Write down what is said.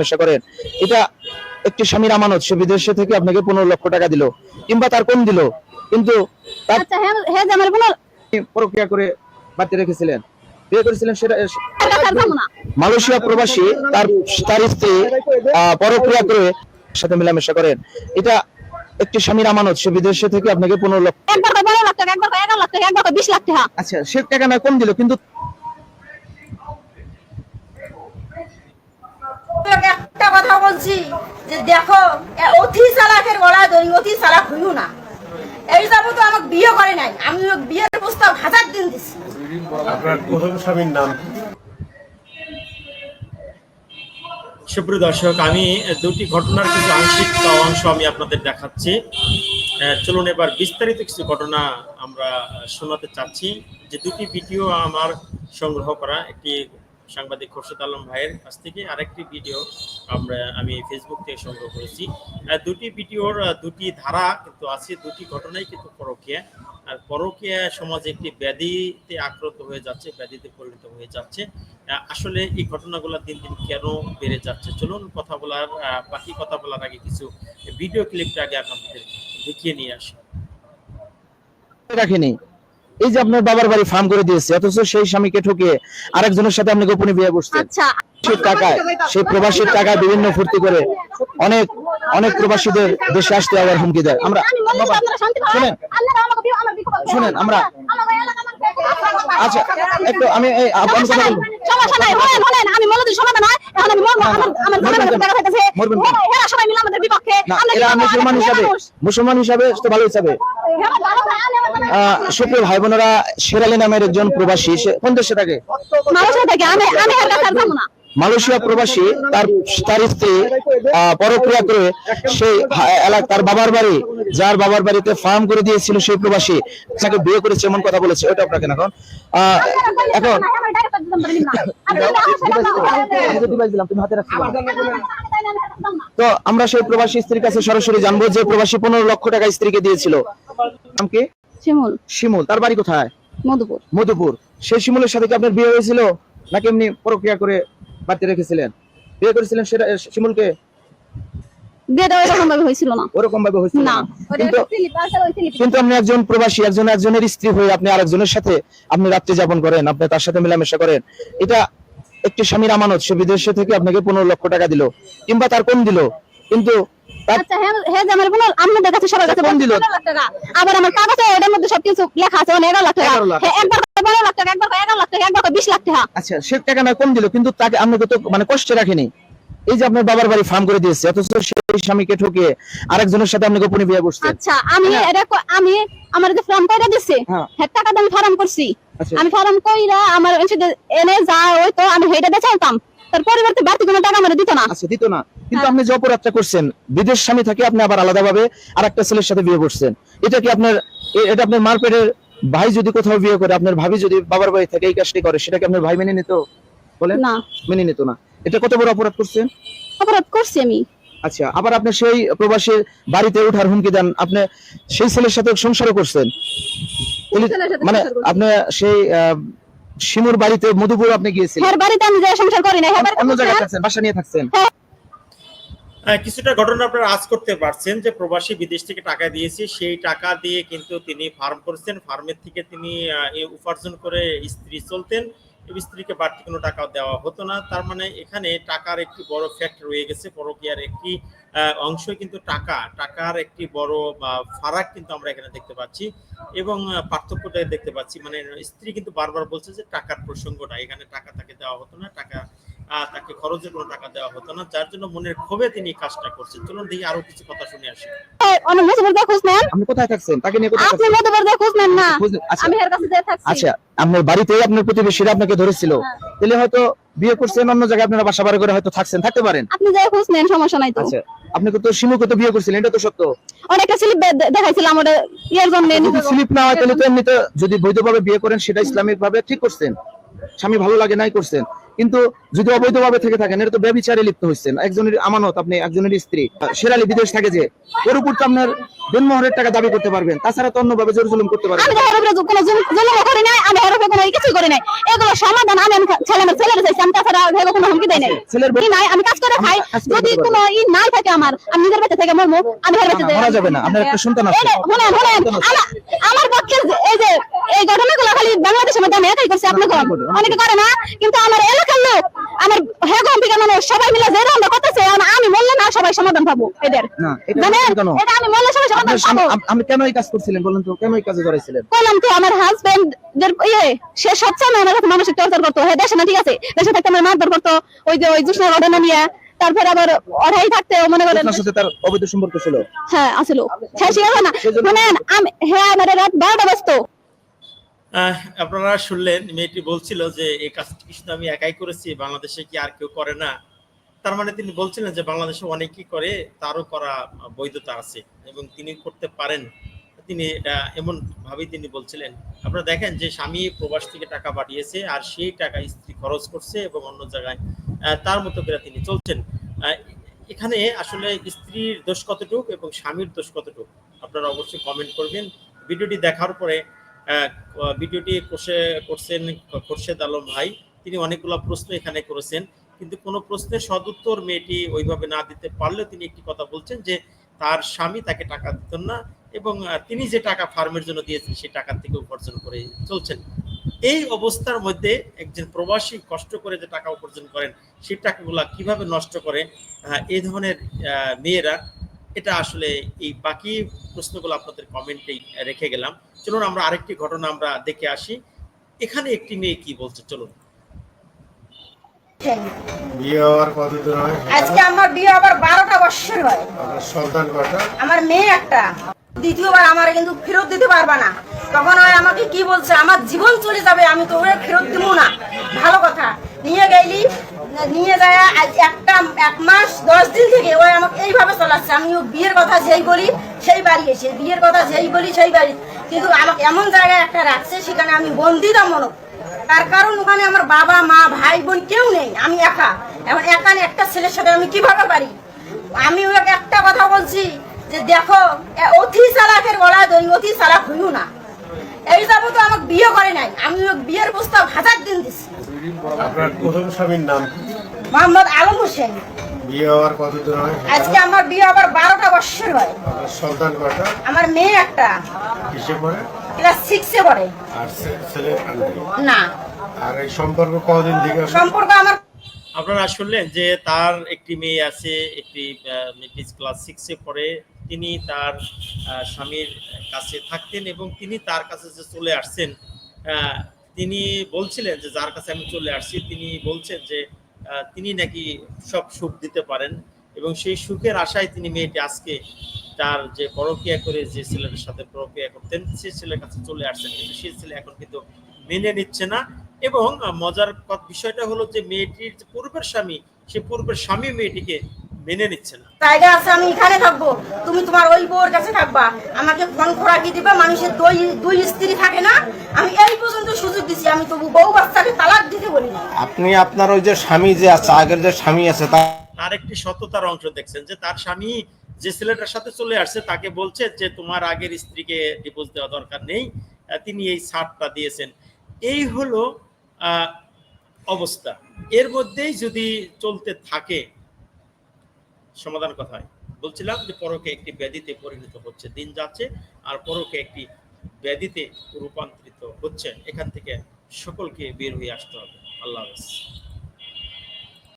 মেশা করেন। এটা একটি স্বামীর আমানত সে বিদেশে থেকে আপনাকে পনেরো লক্ষ টাকা দিল কিংবা তার কম দিল কিন্তু আচ্ছা হ্যাঁ হ্যাঁ প্রক্রিয়া করে বাড়িতে রেখেছিলেন? বিয়ে করেছিলেন সেটা মালয়েশিয়া প্রবাসী তার তার স্ত্রী পরক্রিয়া করে সাথে মেলামেশা করেন। এটা একটি স্বামীর আমানত সে বিদেশে থেকে আপনাকে পনেরো লক্ষ একবার পনেরো লাখ টাকা একবার এগারো লাখ টাকা একবার বিশ লাখ টাকা আচ্ছা সে টাকা না কম দিল কিন্তু তোকে একটা কথা বলছি যে দেখো অতি চালাকের গলা ধরি অতি চালাক হইও না। এই যাব তো আমাকে বিয়ে করে নাই। আমি বিয়ের প্রস্তাব হাজার দিন দিছি। আপনার প্রথম স্বামীর নাম? সুপ্রিয় দর্শক আমি দুটি ঘটনার কিছু আংশিক অংশ আমি আপনাদের দেখাচ্ছি। আহ, চলুন এবার বিস্তারিত কিছু ঘটনা আমরা শোনাতে চাচ্ছি। যে দুটি ভিডিও আমার সংগ্রহ করা একটি সাংবাদিক খোরশেদ আলম ভাইয়ের কাছ থেকে আরেকটি ভিডিও আমরা, আমি ফেসবুক থেকে সংগ্রহ করেছি। দুটি ভিডিওর দুটি ধারা কিন্তু আছে, দুটি ঘটনাই কিন্তু পরকীয়া। আর পরকীয়া সমাজে একটি ব্যাধিতে আক্রান্ত হয়ে যাচ্ছে, ব্যাধিতে পরিণত হয়ে যাচ্ছে। আসলে এই ঘটনাগুলো দিন দিন কেন বেড়ে যাচ্ছে? চলুন কথা বলার বাকি কথা বলার আগে কিছু ভিডিও ক্লিপটা আগে আপনাদের দেখিয়ে নিয়ে আসি। রাখেনি। এই যে আপনার বাবার বাড়ি ফার্ম করে দিয়েছে অথচ সেই স্বামীকে ঠকিয়ে আরেকজনের সাথে আপনি গোপনে বিয়ে বসছেন আচ্ছা সেই টাকায় সেই প্রবাসীর বিভিন্ন ফুর্তি করে অনেক অনেক প্রবাসীদের দেশে আসতে আবার হুমকি দেয় আমরা শুনেন। শুনেন, আমরা- আচ্ছা একটু আমি আমি সমস্যা নাই, বলব। সমস্যা নাই, বলেন, বলেন, আমি মূলত সমাধান হয়, এখন আমি মরবো, আমার- আমার মরবেন টাকা খাইতেছে। এরা- এরা সবাই মিলে আমাদের বিপক্ষে। আমরা এরা কি করব? মুসলমান হিসাবে মুসলমান হিসাবে তো ভালো হিসাবে এরা ভালো ভাই, আমি আমার জামাই- আহ, সুপ্রিয় ভাই বোনেরা শেরালি নামের একজন প্রবাসী সে কোন দেশে থাকে? মালয়েশিয়া প্রবাসী তার তার স্ত্রী পরক্রিয়া করে সেই এলাকা তার বাবার বাড়ি যার বাবার বাড়িতে ফার্ম করে দিয়েছিল সেই প্রবাসী তাকে বিয়ে করেছে এমন কথা বলেছে ওটা আপনাকে এখন? এখন তো আমরা সেই প্রবাসী স্ত্রীর কাছে সরাসরি জানব যে প্রবাসী পনেরো লক্ষ টাকা স্ত্রীকে দিয়েছিল। নাম কি? শিমুল। শিমুল তার বাড়ি কোথায়? মধুপুর। মধুপুর। সেই শিমুলের সাথে কি আপনার বিয়ে হয়েছিল? নাকি এমনি প্রক্রিয়া করে বাড়িতে রেখেছিলেন? বিয়ে করেছিলেন সেটা শিমুলকে? বিয়েটা ওইরকম ভাবে হয়েছিল না। ওরকম ভাবে হয়েছিল না। না। কিন্তু কিন্তু আপনি একজন প্রবাসী একজন একজনের স্ত্রী হয়ে আপনি আরেকজনের সাথে আপনি রাত্রি যাপন করেন আপনি তার সাথে মেলামেশা করেন। এটা একটি স্বামীর আমানত সে বিদেশে থেকে আপনাকে পনেরো লক্ষ টাকা দিল কিংবা তার কম দিল। কিন্তু তার হ্যাঁ হ্যাঁ যে আমার কোনো আপনাদের কাছে সবার কাছে দিল? পনেরো লাখ টাকা। আবার আমার কাগজে ওটার মধ্যে সবকিছু লেখা আছে এগারো লাখ টাকা। 11 লাখ। হ্যাঁ একবার করে লাখ টাকা একবার এগারো লাখ টাকা একবার বিশ লাখ টাকা। আচ্ছা সে টাকা না কম দিল কিন্তু তাকে আপনাকে তো মানে কষ্টে রাখেনি। এই যে আপনার বাবার বাড়ি ফার্ম করে দিয়েছে অথচ সেই স্বামীকে ঠকিয়ে আরেকজনের সাথে আপনি গোপনে বিয়ে বসছেন আচ্ছা আমি এটা আমি আমার যে ফর্ম কইরা দিছে হ্যাঁ। হ্যাঁ টাকা আমি ফার্ম করছি। আচ্ছা। আমি ফার্ম কইরা আমার এনে যা ওই তো আমি বেচাইতাম। তার পরিবর্তে বাড়তি কোনো টাকা আমার দিত না। আচ্ছা দিত না। কিন্তু হ্যাঁ। আপনি যে অপরাধটা করছেন বিদেশ স্বামী থাকে আপনি আবার আলাদাভাবে আর একটা ছেলের সাথে বিয়ে করছেন। এটা কি আপনার এটা আপনার মারপেটের ভাই যদি কোথাও বিয়ে করে আপনার ভাবি যদি বাবার বাড়ি থেকে এই কাজটি করে সেটা কি আপনার ভাই মেনে নিত? বলেন। না। মেনে নিত না। এটা কত বড় অপরাধ করছেন? অপরাধ করছি আমি। আচ্ছা আবার আপনি সেই প্রবাসীর বাড়িতে উঠার হুমকি দেন আপনি সেই ছেলের সাথে সংসারও করছেন। মানে আপনি সেই শিমুর বাড়িতে মধুপুর আপনি গিয়েছিলেন। হ্যাঁ বাড়িতে আমি যে সংসার করি না হ্যাঁ অন্য জায়গায় বসে- থাকছেন বাসা নিয়ে থাকছেন। আহ, কিছুটা ঘটনা আপনারা আজ করতে পারছেন যে প্রবাসী বিদেশ থেকে টাকা দিয়েছে, সেই টাকা দিয়ে কিন্তু তিনি ফার্ম করছেন। ফার্মের থেকে তিনি উপার্জন করে স্ত্রী চলতেন। স্ত্রীকে বাড়তি কোনো টাকা দেওয়া হতো না। তার মানে এখানে টাকার একটি বড় ফ্যাক্ট রয়ে গেছে। পরকীয়ার একটি অংশ কিন্তু টাকা। টাকার একটি বড় ফারাক কিন্তু আমরা এখানে দেখতে পাচ্ছি এবং পার্থক্যটা দেখতে পাচ্ছি। মানে স্ত্রী কিন্তু বারবার বলছে যে টাকার প্রসঙ্গটা, এখানে টাকা তাকে দেওয়া হতো না। টাকা তাকে খরচের কোনো টাকা দেওয়া হতো না যার জন্য মনের ক্ষোভে তিনি কাজটা করছেন। চলুন দেখি আরও কিছু কথা শুনে আসি। অনেক দিয়ে খোঁজ নেন। আপনি কোথায় থাকছেন? তাকে নিয়ে কোথায় আপনি খোঁজ নেন না। আচ্ছা। আমি এর কাছে যে থাকছি। আচ্ছা আপনার বাড়িতে আপনার প্রতিবেশীরা আপনাকে ধরেছিল। হ্যাঁ। তাহলে হয়তো বিয়ে করছেন অন্য জায়গায় আপনারা বাসা বাড়ি করে হয়তো থাকছেন থাকতে পারেন। আপনি যে খোঁজ নেন সমস্যা নাই তো। আচ্ছা আপনাকে তো শিমুকে তো বিয়ে করছিলেন এটা তো সত্য। অনেকটা স্লিপ দেখাইছিলাম ওটা ইয়ের জন্য। যদি স্লিপ না হয় তাহলে তো এমনিতে যদি বৈধভাবে বিয়ে করেন সেটা ইসলামিক ভাবে ঠিক করছেন। স্বামী ভালো লাগে নাই করছেন। কিন্তু যদি অবৈধভাবে থেকে থাকেন এটা তো ব্যবিচারে লিপ্ত হচ্ছেন একজনের আমানত আপনি একজনের স্ত্রী সেরালি বিদেশ থাকে যে ওর উপর তো আপনার দেনমোহরের টাকা দাবি করতে পারবেন। তাছাড়া তো অন্যভাবে জোর জুলুম করতে পারবেন। আমি কোনো জুলুম করি নাই আমি কোনো কিছুই করি নাই। এগুলো সমাধান আমি ছেলে আমার ছেলের চাইছি আমি তাছাড়া কোনো হুমকি দেই নাই। ছেলের ই নাই? আমি কাজ করে খাই। যদি কোনো ই নাই থাকে আমার আমি নিজের বাচ্চা থেকে মরমু আমি হের বাচ্চা না, মারা যাবে না। আপনার একটা সন্তান আছে। আমার পক্ষে এই যে এই ঘটনাগুলো খালি বাংলাদেশের মধ্যে আমি একাই করছি আপনি কোন? অনেকে করে না কিন্তু আমার এলাকার লোক আমার থেকে মানুষ সবাই মিলে যে রান্না করতেছে আমি বললে না সবাই সমাধান পাবো এদের। না, এটা আমি বললে সবাই সমাধান পাবো। আপনি কেন এই কাজ করছিলেন বলেন তো কেন এই কাজে জড়াইছিলেন? বললাম তো আমার হাজবেন্ড ইয়ে সে সবসময় আমার কাছে টর্চার করতো। হ্যাঁ দেশে না ঠিক আছে দেশে থাকতে আমার মারধর করতো ওই যে ওই জুসনার ঘটনা নিয়ে। তারপর আবার অড়াই থাকতে মনে করেন আপনার সাথে তার অবৈধ সম্পর্ক ছিল? হ্যাঁ আসলো হ্যাঁ ঠিক আছে না মানে আমি হ্যাঁ আমার রাত বারোটা বাজতো। আপনারা শুনলেন, মেয়েটি বলছিল যে এই কাজটি কি শুধু আমি একাই করেছি, বাংলাদেশে কি আর কেউ করে না? তার মানে তিনি বলছিলেন যে, বাংলাদেশে অনেকেই করে, তারও করা বৈধতা আছে এবং তিনি করতে পারেন। তিনি এটা এমন ভাবেই তিনি বলছিলেন। আপনারা দেখেন যে, স্বামী প্রবাস থেকে টাকা পাঠিয়েছে আর সেই টাকা স্ত্রী খরচ করছে এবং অন্য জায়গায় তার মতো করে তিনি চলছেন। এখানে আসলে স্ত্রীর দোষ কতটুক এবং স্বামীর দোষ কতটুক, আপনারা অবশ্যই কমেন্ট করবেন। ভিডিওটি দেখার পরে ভিডিওটি করছে করছেন, খোরশেদ আলম ভাই। তিনি অনেকগুলো প্রশ্ন এখানে করেছেন, কিন্তু কোনো প্রশ্নের সদুত্তর মেয়েটি ওইভাবে না দিতে পারলেও তিনি একটি কথা বলছেন যে, তার স্বামী তাকে টাকা দিতেন না এবং তিনি যে টাকা ফার্মের জন্য দিয়েছেন সেই টাকার থেকে উপার্জন করে চলছেন। এই অবস্থার মধ্যে একজন প্রবাসী কষ্ট করে যে টাকা উপার্জন করেন, সেই টাকাগুলা কীভাবে নষ্ট করে এই ধরনের মেয়েরা এটা আসলে এই বাকি প্রশ্নগুলো আপনাদের কমেন্টেই রেখে গেলাম। চলুন আমরা আরেকটি ঘটনা আমরা দেখে আসি। এখানে একটি মেয়ে কি বলছে? চলুন। বিয়ে হওয়ার কতদিন হয়? আজকে আমার বিয়ে আবার বারোটা বছর হয়। সন্তান কটা আমার মেয়ে একটা। দ্বিতীয়বার আমার কিন্তু ফেরত দিতে পারবা না। তখন ওই আমাকে কি বলছে? আমার জীবন চলে যাবে আমি তো ওরে ফেরত দিব না। ভালো কথা। নিয়ে গেলি নিয়ে যায় আজ একটা এক মাস দশ দিন থেকে ওই আমাকে এইভাবে চলাচ্ছে আমি ও বিয়ের কথা যেই বলি সেই বাড়ি এসে বিয়ের কথা যেই বলি সেই বাড়ি। কিন্তু আমাকে এমন জায়গায় একটা রাখছে সেখানে আমি বন্দি মনে তার কারণ ওখানে আমার বাবা মা ভাই বোন কেউ নেই আমি একা। এখন একা একটা ছেলের সাথে আমি কীভাবে পারি আমি ওকে একটা কথা বলছি যে দেখো অতি চালাকের গলা দই অতি চালাক হইও না। এই যাব তো আমাকে বিয়ে করে নাই আমি বিয়ের প্রস্তাব হাজার দিন দিছি। আপনার প্রথম স্বামীর নাম মোহাম্মদ আলম হোসেন। বিয়ে হওয়ার কতদিন হয় আজকে আমার বিয়ে আবার বারোটা বছর হয়। সন্তান আমার মেয়ে একটা। কিসে পড়ে? ক্লাস সিক্সে পড়ে। আর ছেলে না। আর এই সম্পর্ক কতদিন থেকে সম্পর্ক আমার আপনারা শুনলেন যে তার একটি মেয়ে আছে একটি মেট্রিক ক্লাস সিক্সে পড়ে। তিনি তার স্বামীর কাছে থাকতেন এবং তিনি তার কাছে যে চলে আসছেন আহ, তিনি বলছিলেন যে যার কাছে আমি চলে আসছি তিনি বলছেন যে তিনি নাকি সব সুখ দিতে পারেন এবং সেই সুখের আশায় তিনি মেয়েটি আজকে তার যে পরকিয়া করে যে ছেলের সাথে পরকিয়া করতেন, সে ছেলের কাছে চলে আসছেন কিন্তু সেই ছেলে এখন কিন্তু মেনে নিচ্ছে না। এবং মজার বিষয়টা হলো যে মেয়েটির পূর্বের স্বামী, সে পূর্বের স্বামী মেয়েটিকে মেনে নিচ্ছে না। জায়গা আছে আমি এখানে থাকব। তুমি তোমার ওই বউর কাছে থাকবা। আমাকে ফোন খোরাকি দিবা? মানুষের দুই দুই স্ত্রী থাকে না? আমি এই পর্যন্ত সুযোগ দিছি। আমি তবু বউ বাচ্চাকে তালাক দিতে বলি আপনি আপনার ওই যে স্বামী যে আছে আগের যে স্বামী আছে তা তার একটি সততার অংশ দেখছেন যে তার স্বামী যে ছেলেটার সাথে চলে আসছে তাকে বলছে যে তোমার আগের স্ত্রীকে ডিভোর্স দেওয়া দরকার নেই। তিনি এই ছাড়টা দিয়েছেন। এই হলো অবস্থা। এর মধ্যেই যদি চলতে থাকে সমাধান কথায় বলছিলাম যে পরকে একটি ব্যাধিতে পরিণত হচ্ছে, দিন যাচ্ছে, আর পরকে একটি ব্যাধিতে রূপান্তরিত হচ্ছে। এখান থেকে সকলকে বের হয়ে আসতে হবে। আল্লাহ হাফেজ।